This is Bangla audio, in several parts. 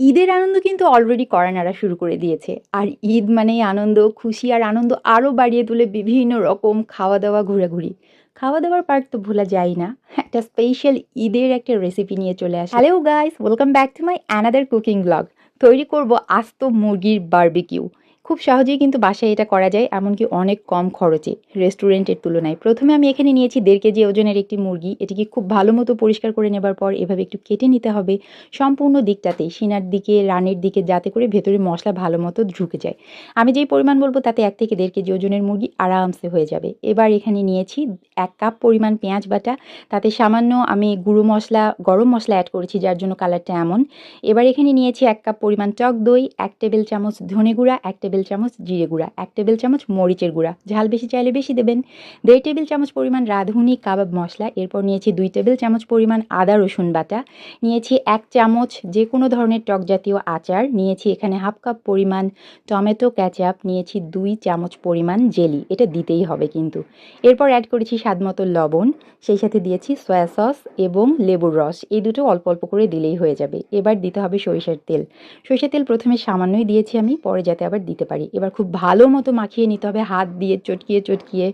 ঈদের আনন্দ কিন্তু অলরেডি করানারা শুরু করে দিয়েছে। আর ঈদ মানেই আনন্দ, খুশি আর আনন্দ আরও বাড়িয়ে তুলে বিভিন্ন রকম খাওয়া দাওয়া ঘোরাঘুরি। খাওয়া দাওয়ার পার্ট তো ভোলা যায় না। একটা স্পেশাল ঈদের একটা রেসিপি নিয়ে চলে আসে। Hello guys welcome back to my another cooking blog তৈরি করব আস্ত মুরগির বারবিকিউ খুব সহজেই কিন্তু বাসায় এটা করা যায়, এমনকি অনেক কম খরচে। রেস্টুরেন্টের তুলনায়। প্রথমে আমি এখানে নিয়েছি দেড় কেজি ওজনের একটি মুরগি। এটিকে খুব ভালো মতো পরিষ্কার করে নেবার পর এভাবে একটু কেটে নিতে হবে। সম্পূর্ণ দিকটাতেই সিনার দিকে, রানের দিকে, যাতে করে ভেতরে মশলা ভালো মতো ঢুকে যায়। আমি যেই পরিমাণ বলব তাতে এক থেকে দেড় কেজি ওজনের মুরগি আরামসে হয়ে যাবে। এবার এখানে নিয়েছি এক কাপ পরিমাণ পেঁয়াজ বাটা। তাতে সামান্য আমি গুঁড়ো মশলা, গরম মশলা অ্যাড করেছি, যার জন্য কালারটা এমন। এবার এখানে নিয়েছি এক কাপ পরিমাণ টক দই, এক টেবিল চামচ ধনে গুঁড়া, এক টেবিল চামচ জিরে গুঁড়া, এক টেবিল চামচ মরিচের গুঁড়া। ঝাল বেশি চাইলে বেশি দেবেন। দেড় টেবিল চামচ পরিমাণ রাঁধুনি কাবাব মশলা। এরপর নিয়েছি দুই টেবিল চামচ পরিমাণ আদা রসুন বাটা। নিয়েছি এক চামচ যে কোনো ধরনের টক জাতীয় আচার। নিয়েছি এখানে হাফ কাপ পরিমাণ টমেটো ক্যাচাপ নিয়েছি দুই চামচ পরিমাণ জেলি। এটা দিতেই হবে কিন্তু। এরপর অ্যাড করেছি স্বাদ মতো লবণ। সেই সাথে দিয়েছি সয়া সস এবং লেবুর রস। এই দুটো অল্প অল্প করে দিলেই হয়ে যাবে। এবার দিতে হবে সরিষার তেল। সরিষার তেল প্রথমে সামান্যই দিয়েছি আমি, পরে যাতে আবার দিতে পারি। এবার খুব ভালো মতো মাখিয়ে নিতে হবে, হাত দিয়ে চটকিয়ে চটকিয়ে।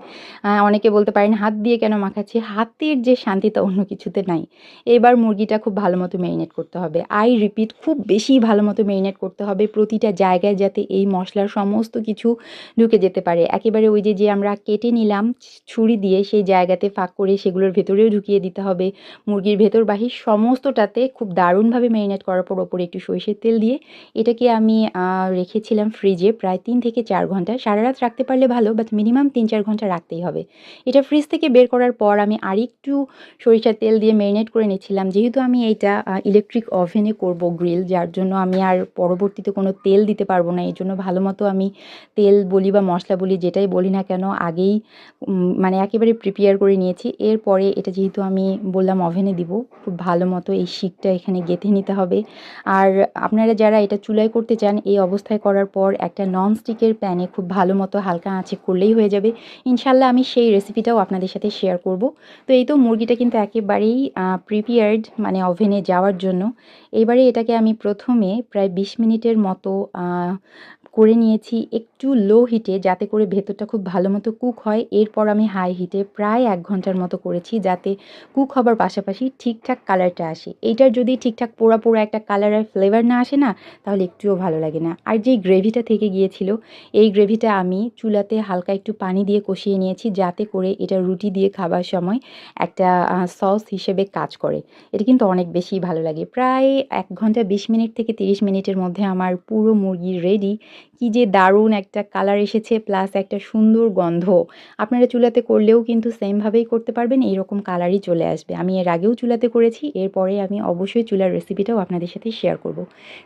অনেকে বলতে পারেন হাত দিয়ে কেন মাখাচ্ছি? হাতের যে শান্তি তা অন্য কিছুতে নাই। এবার মুরগিটা খুব ভালো মতো মেরিনেট করতে হবে। আই রিপিট খুব বেশি ভালো মতো মেরিনেট করতে হবে প্রতিটা জায়গায় যাতে এই মশলার সমস্ত কিছু ঢুকে যেতে পারে। একেবারে ওই যে যে আমরা কেটে নিলাম ছুরি দিয়ে সেই জায়গাতে ফাঁক করে সেগুলোর ভেতরেও ঢুকিয়ে দিতে হবে। মুরগির ভেতর বাহির সমস্তটাতে খুব দারুণভাবে মেরিনেট করার পর ওপরে একটু সরিষের তেল দিয়ে এটাকে আমি রেখেছিলাম ফ্রিজে প্রায় তিন থেকে চার ঘণ্টা। সারা রাত রাখতে পারলে ভালো বাট মিনিমাম তিন চার ঘণ্টা রাখতেই হবে। এটা ফ্রিজ থেকে বের করার পর আমি আরেকটু সরিষার তেল দিয়ে মেরিনেট করে নিচ্ছিলাম। যেহেতু আমি এইটা ইলেকট্রিক ওভেনে করব গ্রিল যার জন্য আমি আর পরবর্তীতে কোনো তেল দিতে পারব না। এই জন্য ভালো মতো আমি তেল বলি বা মশলা বলি, যেটাই বলি না কেন, আগেই মানে একেবারে প্রিপেয়ার করে নিয়েছি। এরপরে এটা যেহেতু আমি বললাম ওভেনে দিব, খুব ভালো মতো এই শিকটা এখানে গেঁথে নিতে হবে। আর আপনারা যারা এটা চুলায় করতে চান, এই অবস্থায় করার পর একটা নন স্টিকের প্যানে খুব ভালো মতো হালকা আঁচে করলেই হয়ে যাবে। ইনশাল্লাহ আমি সেই রেসিপিটাও আপনাদের সাথে শেয়ার করব। তো এই তো মুরগিটা কিন্তু একেবারেই প্রিপেয়ার্ড মানে ওভেনে যাওয়ার জন্য। এবারে এটাকে আমি প্রথমে প্রায় বিশ মিনিটের মতো করে নিয়েছি একটু লো হিটে যাতে করে ভেতরটা খুব ভালো মতো কুক হয়। এরপর আমি হাই হিটে প্রায় এক ঘণ্টার মতো করেছি যাতে কুক হবার পাশাপাশি ঠিকঠাক কালারটা আসে। এইটার যদি ঠিকঠাক পোড়া পোড়া একটা কালার আর ফ্লেভার না আসে না, তাহলে একটুও ভালো লাগে না। আর যেই গ্রেভিটা থেকে গিয়েছিল, এই গ্রেভিটা আমি চুলাতে হালকা একটু পানি দিয়ে কষিয়ে নিয়েছি যাতে করে এটা রুটি দিয়ে খাবার সময় একটা সস হিসেবে কাজ করে। এটা কিন্তু অনেক বেশি ভালো লাগে। প্রায় এক ঘণ্টা বিশ মিনিট থেকে তিরিশ মিনিটের মধ্যে আমার পুরো মুরগি রেডি কি যে দারুণ একটা কালার এসেছে প্লাস একটা সুন্দর গন্ধ। আপনারা চুলাতে করলেও কিন্তু সেমভাবেই করতে পারবেন, এইরকম কালারই চলে আসবে। আমি এর আগেও চুলাতে করেছি, এরপরে আমি অবশ্যই চুলার রেসিপিটাও আপনাদের সাথে শেয়ার করব।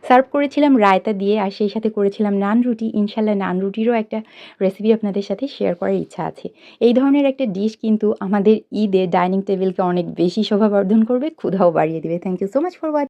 সার্ভ করেছিলাম রায়তা দিয়ে, আর সেই সাথে করেছিলাম নান রুটি। ইনশাল্লাহ নান রুটিরও একটা রেসিপি আপনাদের সাথে শেয়ার করার ইচ্ছা আছে। এই ধরনের একটা ডিশ কিন্তু আমাদের ঈদে ডাইনিং টেবিলকে অনেক বেশি শোভাবর্ধন করবে, ক্ষুধাও বাড়িয়ে দেবে। Thank you so much for